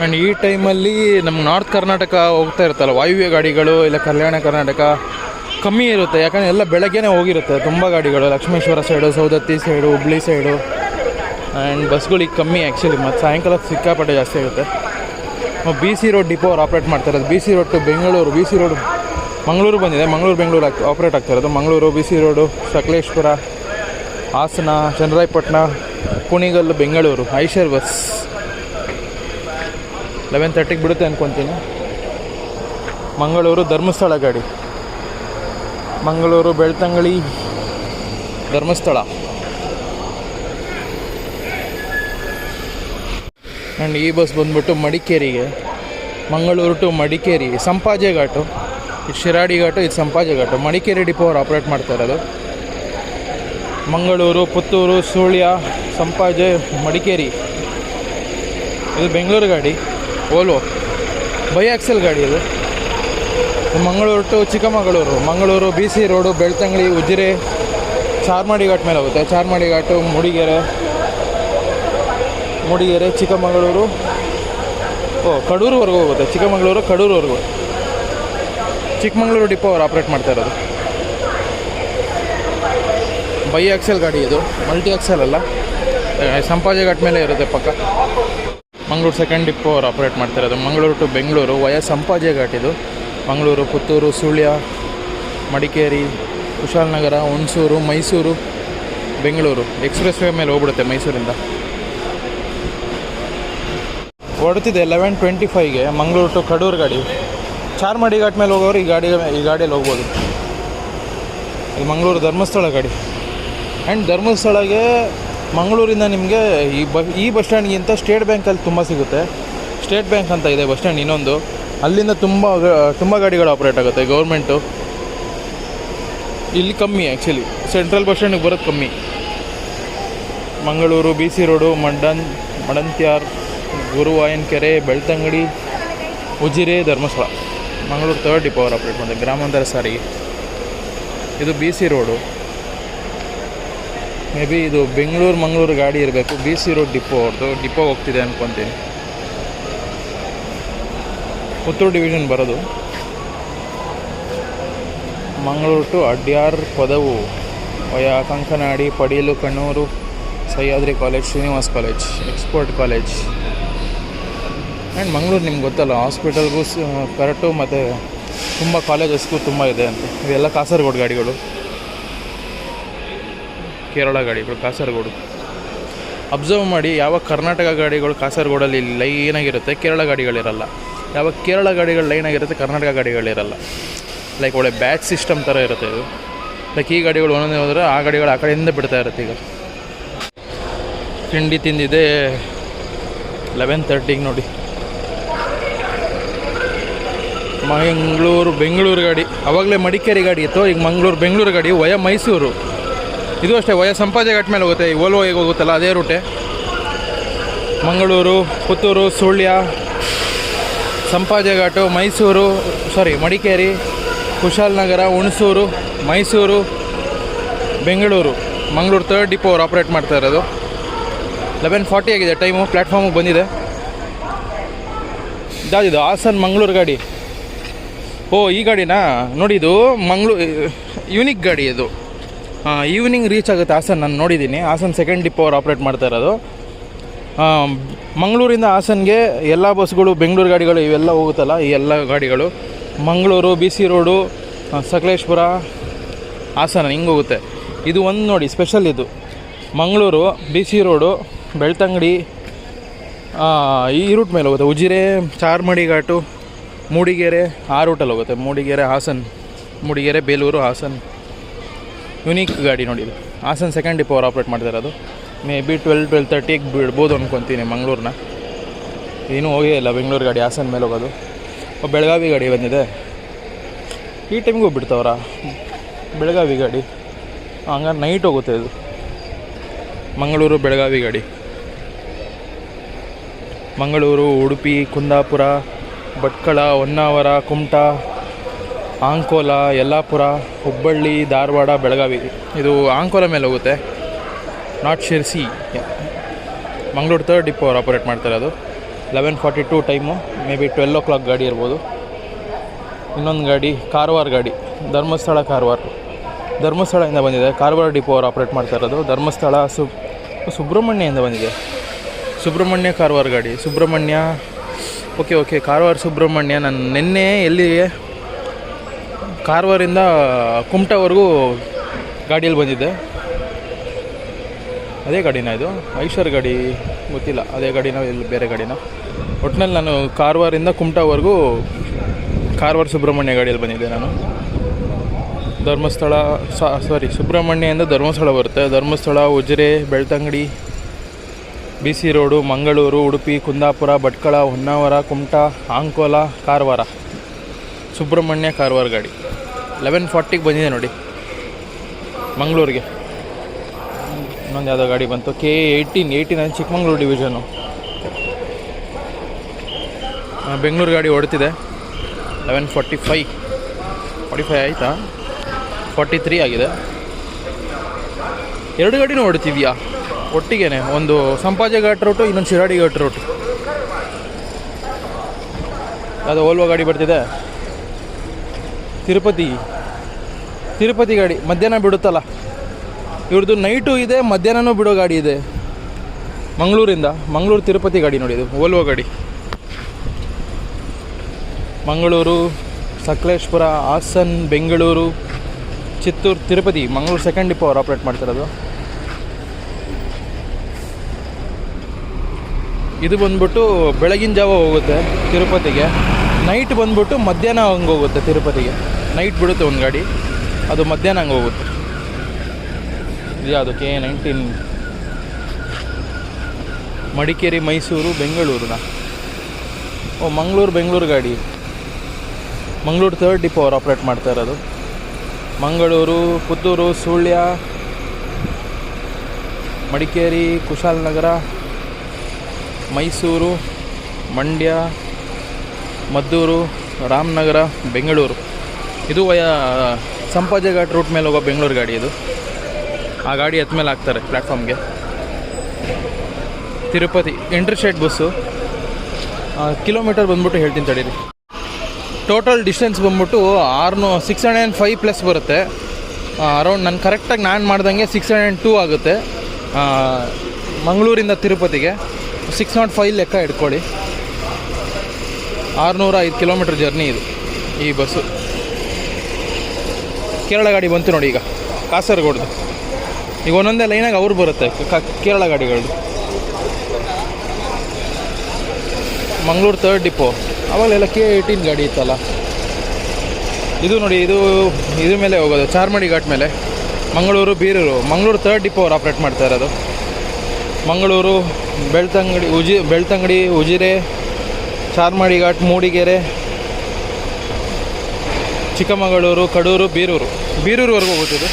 And ಈ ಟೈಮಲ್ಲಿ ನಮ್ಮ ನಾರ್ತ್ ಕರ್ನಾಟಕ ಹೋಗ್ತಾ ಇರ್ತಲ್ಲ ವಾಯುವ್ಯ ಗಾಡಿಗಳು ಇಲ್ಲ ಕಲ್ಯಾಣ ಕರ್ನಾಟಕ ಕಮ್ಮಿ ಇರುತ್ತೆ. ಯಾಕಂದರೆ ಎಲ್ಲ ಬೆಳಗ್ಗೆನೇ ಹೋಗಿರುತ್ತೆ ತುಂಬ ಗಾಡಿಗಳು. Lakshmeshwar side Saundatti side Hubli side and ಬಸ್ಗಳಿಗೆ ಕಮ್ಮಿ ಆ್ಯಕ್ಚುಲಿ ಮತ್ತು ಸಾಯಂಕಾಲ ಸಿಕ್ಕಾಪಟ್ಟೆ ಜಾಸ್ತಿ ಆಗುತ್ತೆ. ಬಿ ಸಿ ರೋಡ್ ಡಿಪೋ ಅವ್ರು ಆಪ್ರೇಟ್ ಮಾಡ್ತಾ ಇರೋದು. B C road to Bengaluru B C road Mangaluru ಬಂದಿದೆ. ಮಂಗಳೂರು ಬೆಂಗಳೂರು ಆಕ್ ಆಪ್ರೇಟ್ ಆಗ್ತಾ ಇರೋದು. Mangaluru B C road Sakleshpur, Hassan Channarayapatna Kunigal Bengaluru Eicher bus. Eleven ತರ್ಟಿಗೆ ಬಿಡುತ್ತೆ ಅಂದ್ಕೊತೀನಿ ಮಂಗಳೂರು ಧರ್ಮಸ್ಥಳ ಗಾಡಿ. ಮಂಗಳೂರು ಬೆಳ್ತಂಗಳಿ ಧರ್ಮಸ್ಥಳ. ಆ್ಯಂಡ್ ಈ ಬಸ್ ಬಂದ್ಬಿಟ್ಟು ಮಡಿಕೇರಿಗೆ. ಮಂಗಳೂರು ಟು ಮಡಿಕೇರಿ. ಸಂಪಾಜೆ ಘಾಟು. ಇದು ಶಿರಾಡಿ ಘಾಟು, ಇದು ಸಂಪಾಜೆ ಘಾಟು. ಮಡಿಕೇರಿ ಡಿಪೋ ಅವ್ರು ಆಪ್ರೇಟ್ ಮಾಡ್ತಾ ಇರೋದು. ಮಂಗಳೂರು, ಪುತ್ತೂರು, ಸುಳ್ಯ, ಸಂಪಾಜೆ, ಮಡಿಕೇರಿ. ಇದು ಬೆಂಗಳೂರು ಗಾಡಿ. ಓಲ್ವೋ ಬೈ ಆಕ್ಸೆಲ್ ಗಾಡಿ ಇದು. Mangaluru to Chikkamagaluru. Mangaluru B C road Belthangady, Ujire, Charmadi ghat ಮೇಲೆ ಹೋಗುತ್ತೆ. ಚಾರ್ಮಾಡಿ ಘಾಟು, ಮೂಡಿಗೆರೆ. ಮೂಡಿಗೆರೆ, ಚಿಕ್ಕಮಗಳೂರು. ಓ, ಕಡೂರುವರೆಗೂ ಹೋಗುತ್ತೆ. ಚಿಕ್ಕಮಗಳೂರು, ಕಡೂರುವರೆಗೂ. ಚಿಕ್ಕಮಗಳೂರು ಡಿಪೋ ಅವ್ರು ಆಪ್ರೇಟ್ ಮಾಡ್ತಾ ಇರೋದು. ಬೈ ಆಕ್ಸೆಲ್ ಗಾಡಿ ಇದು. ಮಲ್ಟಿ ಆಕ್ಸೆಲ್ ಅಲ್ಲ. ಸಂಪಾಜೆ ಘಾಟ್ ಮೇಲೆ ಇರುತ್ತೆ ಪಕ್ಕ. ಮಂಗಳೂರು ಸೆಕೆಂಡ್ ಡಿಪೋ ಅವ್ರು ಆಪ್ರೇಟ್ ಇರೋದು. ಮಂಗಳೂರು ಟು ಬೆಂಗಳೂರು ವಯ ಸಂಪಾಜೆ ಘಾಟ್ ಇದು. ಮಂಗಳೂರು, ಪುತ್ತೂರು, ಸುಳ್ಯ, ಮಡಿಕೇರಿ ಕುಶಾಲನಗರ ಹುಣಸೂರು, ಮೈಸೂರು, ಬೆಂಗಳೂರು. ಎಕ್ಸ್ಪ್ರೆಸ್ ವೇ ಮೇಲೆ ಹೋಗ್ಬಿಡುತ್ತೆ ಮೈಸೂರಿಂದ. ಹೊಡ್ತಿದೆ ಲೆವೆನ್ ಟ್ವೆಂಟಿ ಫೈವ್ಗೆ ಮಂಗಳೂರು ಟು ಕಡೂರು ಗಾಡಿ. ಚಾರ್ಮಾಡಿ ಘಾಟ್ ಮೇಲೆ ಹೋಗೋರು ಈ ಗಾಡಿ ಈ ಗಾಡಿಯಲ್ಲಿ ಹೋಗ್ಬೋದು. ಇದು ಮಂಗಳೂರು ಧರ್ಮಸ್ಥಳ ಗಾಡಿ. ಆ್ಯಂಡ್ ಧರ್ಮಸ್ಥಳಗೆ ಮಂಗಳೂರಿಂದ ನಿಮಗೆ ಈ ಬ ಈ ಬಸ್ ಸ್ಟ್ಯಾಂಡ್ಗಿಂತ ಸ್ಟೇಟ್ ಬ್ಯಾಂಕಲ್ಲಿ ತುಂಬ ಸಿಗುತ್ತೆ. ಸ್ಟೇಟ್ ಬ್ಯಾಂಕ್ ಅಂತ ಇದೆ ಬಸ್ ಸ್ಟ್ಯಾಂಡ್ ಇನ್ನೊಂದು. ಅಲ್ಲಿಂದ ತುಂಬ ತುಂಬ ಗಾಡಿಗಳು ಆಪ್ರೇಟ್ ಆಗುತ್ತೆ, ಗೌರ್ಮೆಂಟು. ಇಲ್ಲಿ ಕಮ್ಮಿ ಆ್ಯಕ್ಚುಲಿ ಸೆಂಟ್ರಲ್ ಬಸ್ ಸ್ಟ್ಯಾಂಡಿಗೆ ಬರೋದು ಕಮ್ಮಿ. Mangaluru B C road ಮಂಡನ್ Madantyar Guruvayanakere, Belthangady, Ujire, Dharmasthala. Mangaluru third depot operate ಮಾಡಿದೆ ಗ್ರಾಮಾಂತರ ಸಾರಿಗೆ. ಇದು B C road may be ಇದು ಬೆಂಗಳೂರು ಮಂಗಳೂರು ಗಾಡಿ ಇರಬೇಕು. ಬಿ ಸಿ ರೋಡ್ ಡಿಪೋ ಅವ್ರದ್ದು ಡಿಪೋ ಹೋಗ್ತಿದೆ ಅನ್ಕೊತೀನಿ. ಪುತ್ತೂರು ಡಿವಿಷನ್ ಬರೋದು. Mangaluru to Adyar Padavu via Kankanady Padil Kannur Sahyadri college Srinivas college expert college and Mangaluru ನಿಮ್ಗೆ ಗೊತ್ತಲ್ಲ ಹಾಸ್ಪಿಟಲ್ಗೂ ಕರೆಕ್ಟು ಮತ್ತು ತುಂಬ ಕಾಲೇಜಸ್ಗೂ ತುಂಬ ಇದೆ ಅಂತ. ಇವೆಲ್ಲ ಕಾಸರಗೋಡು ಗಾಡಿಗಳು. ಕೇರಳ ಗಾಡಿಗಳು, ಕಾಸರಗೋಡು. ಅಬ್ಸರ್ವ್ ಮಾಡಿ ಯಾವ ಕರ್ನಾಟಕ ಗಾಡಿಗಳು ಕಾಸರಗೋಡಲ್ಲಿ ಲೈನಾಗಿರುತ್ತೆ ಕೇರಳ ಗಾಡಿಗಳಿರಲ್ಲ. ಯಾವ ಕೇರಳ ಗಾಡಿಗಳು ಲೈನಾಗಿರುತ್ತೆ ಕರ್ನಾಟಕ ಗಾಡಿಗಳಿರಲ್ಲ. ಲೈಕ್ ಒಳ್ಳೆ ಬ್ಯಾಚ್ ಸಿಸ್ಟಮ್ ಥರ ಇರುತ್ತೆ ಇದು. ಲೈಕ್ ಈ ಗಾಡಿಗಳು ಒಂದೊಂದೇ ಹೋದರೆ ಆ ಗಾಡಿಗಳು ಆ ಕಡೆಯಿಂದ ಬಿಡ್ತಾ ಇರುತ್ತೆ ಈಗ. ತಿಂಡಿ ತಿಂದಿದೆ ಲೆವೆನ್ ತರ್ಟಿಗೆ ನೋಡಿ. ಮಂಗಳೂರು, ಬೆಂಗಳೂರು ಗಾಡಿ, ಅವಾಗಲೇ ಮಡಿಕೇರಿ ಗಾಡಿ ಇತ್ತು, ಈಗ ಮಂಗಳೂರು, ಬೆಂಗಳೂರು ಗಾಡಿ, ವಯ ಮೈಸೂರು. ಇದು ಅಷ್ಟೇ, ವಯ ಸಂಪಾಜೆ ಘಾಟ್ ಮೇಲೆ ಹೋಗುತ್ತೆ. ಈ ಓಲ್ವೋ ಹೇಗೆ ಹೋಗುತ್ತಲ್ಲ, ಅದೇ Rutte Mangaluru, Puttur, Sullia Sampaje ghat Mysuru sorry Madikeri Kushalnagar Hunsur, Mysuru, Bengaluru. Mangaluru third depot ಅವ್ರು ಆಪ್ರೇಟ್ ಮಾಡ್ತಾ ಇರೋದು. ಲೆವೆನ್ ಫಾರ್ಟಿ ಆಗಿದೆ ಟೈಮು ಪ್ಲ್ಯಾಟ್ಫಾರ್ಮಿಗೆ ಬಂದಿದೆ. ಇದಾದಿದು ಹಾಸನ್ ಮಂಗಳೂರು ಗಾಡಿ. ಓ, ಈ ಗಾಡಿನಾ? ನೋಡಿದು ಮಂಗಳೂ ಯೂನಿಕ್ ಗಾಡಿ ಇದು. ಈವ್ನಿಂಗ್ ರೀಚ್ ಆಗುತ್ತೆ ಹಾಸನ್, ನಾನು ನೋಡಿದ್ದೀನಿ. ಹಾಸನ್ ಸೆಕೆಂಡ್ ಡಿಪೋ ಅವ್ರು ಆಪ್ರೇಟ್ ಮಾಡ್ತಾ ಇರೋದು. ಮಂಗಳೂರಿಂದ ಹಾಸನ್ಗೆ ಎಲ್ಲ ಬಸ್ಗಳು, ಬೆಂಗಳೂರು ಗಾಡಿಗಳು ಇವೆಲ್ಲ ಹೋಗುತ್ತಲ್ಲ, ಈ ಎಲ್ಲ ಗಾಡಿಗಳು. Mangaluru B C road Sakleshpur, Hassan ಹಿಂಗೆ ಹೋಗುತ್ತೆ. ಇದು ಒಂದು ನೋಡಿ ಸ್ಪೆಷಲ್ ಇದು. Mangaluru B C road Belthangady ಈ ರೂಟ್ ಮೇಲೆ ಹೋಗುತ್ತೆ. ಉಜಿರೆ ಚಾರ್ಮಡಿ ಘಾಟು ಮೂಡಿಗೆರೆ, ಆ ರೂಟಲ್ಲಿ ಹೋಗುತ್ತೆ. ಮೂಡಿಗೆರೆ, ಹಾಸನ್, ಮೂಡಿಗೆರೆ, ಬೇಲೂರು, ಹಾಸನ್. ಯುನೀಕ್ ಗಾಡಿ ನೋಡಿ ಇದು ಹಾಸನ್ ಸೆಕೆಂಡ್ ಡಿಪೋ ಅವ್ರು ಆಪ್ರೇಟ್ ಮಾಡ್ತಾರೆ ಅದು ಮೇ ಬಿ ಟ್ವೆಲ್ ಟ್ವೆಲ್ ತರ್ಟಿಗೆ ಬಿಡ್ಬೋದು ಅಂದ್ಕೊತೀನಿ ಮಂಗಳೂರನ್ನ ಏನೂ ಹೋಗೇ ಇಲ್ಲ ಬೆಂಗಳೂರು ಗಾಡಿ, ಹಾಸನ ಮೇಲೆ ಹೋಗೋದು. ಬೆಳಗಾವಿ ಗಾಡಿ ಬಂದಿದೆ. ಈ ಟೈಮಿಗೂ ಬಿಡ್ತಾವ್ರಾ ಬೆಳಗಾವಿ ಗಾಡಿ. ಹಂಗಾರೆ ನೈಟ್ ಹೋಗುತ್ತೆ ಇದು. ಮಂಗಳೂರು, ಬೆಳಗಾವಿ ಗಾಡಿ. ಮಂಗಳೂರು, ಉಡುಪಿ, ಕುಂದಾಪುರ, ಭಟ್ಕಳ, ಹೊನ್ನಾವರ, ಕುಮಟಾ ಆಂಕೋಲ ಯಲ್ಲಾಪುರ, ಹುಬ್ಬಳ್ಳಿ, ಧಾರವಾಡ, ಬೆಳಗಾವಿ. ಇದು ಆಂಕೋಲ ಮೇಲೆ ಹೋಗುತ್ತೆ. Not Sirsi Mangaluru third depot ಅವ್ರು ಆಪರೇಟ್ ಮಾಡ್ತಾರೆ ಅದು. Eleven forty two time may be twelve o'clock ಗಾಡಿ ಇರ್ಬೋದು. ಇನ್ನೊಂದು ಗಾಡಿ, ಕಾರವಾರ ಗಾಡಿ. ಧರ್ಮಸ್ಥಳ ಕಾರವಾರ. ಧರ್ಮಸ್ಥಳದಿಂದ ಬಂದಿದೆ. ಕಾರವಾರ ಡಿಪೋ ಅವ್ರು ಆಪ್ರೇಟ್ ಮಾಡ್ತಾ ಇರೋದು ಧರ್ಮಸ್ಥಳ ಸು ಸುಬ್ರಹ್ಮಣ್ಯದಿಂದ ಬಂದಿದೆ. ಸುಬ್ರಹ್ಮಣ್ಯ ಕಾರವಾರ ಗಾಡಿ. Subrahmanya, okay okay, Karwar Subrahmanya. ನಾನು ನಿನ್ನೆ ಎಲ್ಲಿಗೆ ಕಾರವಾರಿಂದ ಕುಮಟವರೆಗೂ ಗಾಡಿಯಲ್ಲಿ ಬಂದಿದ್ದೆ. ಅದೇ ಗಾಡಿನ ಇದು? ಐಶ್ವರ್ ಗಾಡಿ ಗೊತ್ತಿಲ್ಲ. ಅದೇ ಗಾಡಿನ ಇಲ್ಲಿ, ಬೇರೆ ಗಾಡಿನ? ಒಟ್ಟಿನಲ್ಲಿ ನಾನು ಕಾರವಾರಿಂದ ಕುಮಟವರೆಗೂ ಕಾರವಾರ ಸುಬ್ರಹ್ಮಣ್ಯ ಗಾಡಿಯಲ್ಲಿ ಬಂದಿದ್ದೆ ನಾನು. ಧರ್ಮಸ್ಥಳ ಸಾರಿ ಸುಬ್ರಹ್ಮಣ್ಯದಿಂದ ಧರ್ಮಸ್ಥಳ ಬರುತ್ತೆ. Dharmasthala, Ujire, Belthangady, B C road, Mangaluru, Udupi, Kundapura, Bhatkal, Honnavar, Kumta, Ankola, Karwar. Subrahmanya Karwar ಗಾಡಿ. ಲೆವೆನ್ ಫಾರ್ಟಿಗೆ ಬಂದಿದೆ ನೋಡಿ. ಮಂಗಳೂರಿಗೆ. ಇನ್ನೊಂದು ಯಾವುದೋ ಗಾಡಿ ಬಂತು. ಕೆ ಏಯ್ಟೀನ್ ಏಯ್ಟೀನ್ ಅಂದರೆ ಚಿಕ್ಕಮಂಗ್ಳೂರು ಡಿವಿಷನು ಬೆಂಗಳೂರು ಗಾಡಿ ಹೊಡ್ತಿದೆ. Eleven forty five forty five ಆಯಿತಾ? ಫಾರ್ಟಿ ತ್ರೀ ಆಗಿದೆ. ಎರಡು ಗಾಡಿನೂ ಹೊಡ್ತಿದ್ಯಾ? ಒಟ್ಟಿಗೆನೆ. ಒಂದು ಸಂಪಾಜೆ ಘಾಟ್ ರೂಟು ಇನ್ನೊಂದು ಶಿರಾಡಿ ಘಾಟ್ ರೂಟು ಅದು ಓಲ್ವೋ ಗಾಡಿ ಬರ್ತಿದೆ. ತಿರುಪತಿ ತಿರುಪತಿ ಗಾಡಿ, ಮಧ್ಯಾಹ್ನ ಬಿಡುತ್ತಲ್ಲ? ಇವ್ರದ್ದು ನೈಟು ಇದೆ, ಮಧ್ಯಾಹ್ನನೂ ಬಿಡೋ ಗಾಡಿ ಇದೆ. ಮಂಗಳೂರಿಂದ, ಮಂಗಳೂರು ತಿರುಪತಿ ಗಾಡಿ ನೋಡಿ ಇದು ಓಲ್ವೋ ಗಾಡಿ. ಮಂಗಳೂರು, ಸಕಲೇಶ್ಪುರ, ಹಾಸನ್, ಬೆಂಗಳೂರು, ಚಿತ್ತೂರು, ತಿರುಪತಿ, ಮಂಗಳೂರು ಸೆಕೆಂಡ್ ಡಿಪೋ ಅವ್ರು ಆಪ್ರೇಟ್ ಮಾಡ್ತಿರೋದು. ಇದು ಬಂದ್ಬಿಟ್ಟು ಬೆಳಗಿನ ಜಾವ ಹೋಗುತ್ತೆ ತಿರುಪತಿಗೆ. ನೈಟ್ ಬಂದ್ಬಿಟ್ಟು ಮಧ್ಯಾಹ್ನ ಹಂಗೆ ಹೋಗುತ್ತೆ ತಿರುಪತಿಗೆ. ನೈಟ್ ಬಿಡುತ್ತೆ ಒಂದು ಗಾಡಿ. ಅದು ಮಧ್ಯಾಹ್ನ ಹಂಗೆ ಹೋಗುತ್ತೆ. ಇದು ಅದು ಕೆ ನೈನ್ಟೀನ್ ಮಡಿಕೇರಿ, ಮೈಸೂರು, ಬೆಂಗಳೂರಿನ? ಓ, ಮಂಗಳೂರು, ಬೆಂಗಳೂರು ಗಾಡಿ. ಮಂಗಳೂರು ಥರ್ಡ್ ಡಿಪೋ ಅವ್ರು ಆಪ್ರೇಟ್ ಮಾಡ್ತಾ ಇರೋದು. ಮಂಗಳೂರು, ಪುತ್ತೂರು, ಸುಳ್ಯ, ಮಡಿಕೇರಿ, ಕುಶಾಲನಗರ, ಮೈಸೂರು, ಮಂಡ್ಯ, ಮದ್ದೂರು, ರಾಮನಗರ, ಬೆಂಗಳೂರು. ಇದು ಸಂಪಾಜೆ ಘಾಟ್ ರೂಟ್ ಮೇಲೆ ಹೋಗೋ ಬೆಂಗಳೂರು ಗಾಡಿ ಇದು. ಆ ಗಾಡಿ ಎತ್ತ ಮೇಲೆ ಹಾಕ್ತಾರೆ ಪ್ಲ್ಯಾಟ್ಫಾರ್ಮ್ಗೆ ತಿರುಪತಿ ಇಂಟರ್ಸ್ಟೇಟ್ ಬಸ್ಸು. ಕಿಲೋಮೀಟರ್ ಬಂದ್ಬಿಟ್ಟು ಹೇಳ್ತೀನಿ ತಡೀರಿ ಟೋಟಲ್ ಡಿಸ್ಟೆನ್ಸ್ ಬಂದ್ಬಿಟ್ಟು ಆರ್ನೂ six hundred and five plus ಬರುತ್ತೆ. ಅರೌಂಡ್ ನಾನು ಕರೆಕ್ಟಾಗಿ ನಾನು ಮಾಡ್ದಂಗೆ ಸಿಕ್ಸ್ ಹಂಡ್ರೆಡ್ ಟೂ ಆಗುತ್ತೆ. ಮಂಗಳೂರಿಂದ ತಿರುಪತಿಗೆ. ಸಿಕ್ಸ್ ನಾಟ್ ಫೈವ್ ಲೆಕ್ಕ ಇಟ್ಕೊಳ್ಳಿ ಆರುನೂರ ಐದು ಕಿಲೋಮೀಟ್ರ್ ಜರ್ನಿ ಇದು ಈ ಬಸ್ಸು. ಕೇರಳ ಗಾಡಿ ಬಂತು ನೋಡಿ ಈಗ, ಕಾಸರಗೋಡ್ದು. ಈಗ ಒಂದೊಂದೇ ಲೈನಾಗ ಅವ್ರು ಬರುತ್ತೆ ಕೇರಳ ಗಾಡಿಗಳದ್ದು. ಮಂಗಳೂರು ತರ್ಡ್ ಡಿಪೋ ಅವಾಗಲೆಲ್ಲ ಕೆ ಏಯ್ಟೀನ್ ಗಾಡಿ ಇತ್ತಲ್ಲ. ಇದು ನೋಡಿ, ಇದು, ಇದ್ರ ಮೇಲೆ ಹೋಗೋದು, ಚಾರ್ಮಡಿ ಘಾಟ್ ಮೇಲೆ. ಮಂಗಳೂರು, ಬೀರೂರು. ಮಂಗಳೂರು ತರ್ಡ್ ಡಿಪೋ ಅವ್ರು ಆಪ್ರೇಟ್ ಮಾಡ್ತಾ ಇರೋದು. ಮಂಗಳೂರು, ಬೆಳ್ತಂಗಡಿ, ಉಜಿ, ಬೆಳ್ತಂಗಡಿ, ಉಜಿರೆ, ಚಾರ್ಮಾಡಿ ಘಾಟ್, ಮೂಡಿಗೆರೆ ಚಿಕ್ಕಮಗಳೂರು ಕಡೂರು ಬೀರೂರು. ಬೀರೂರುವರೆಗೂ ಹೋಗುತ್ತಿದ್ದು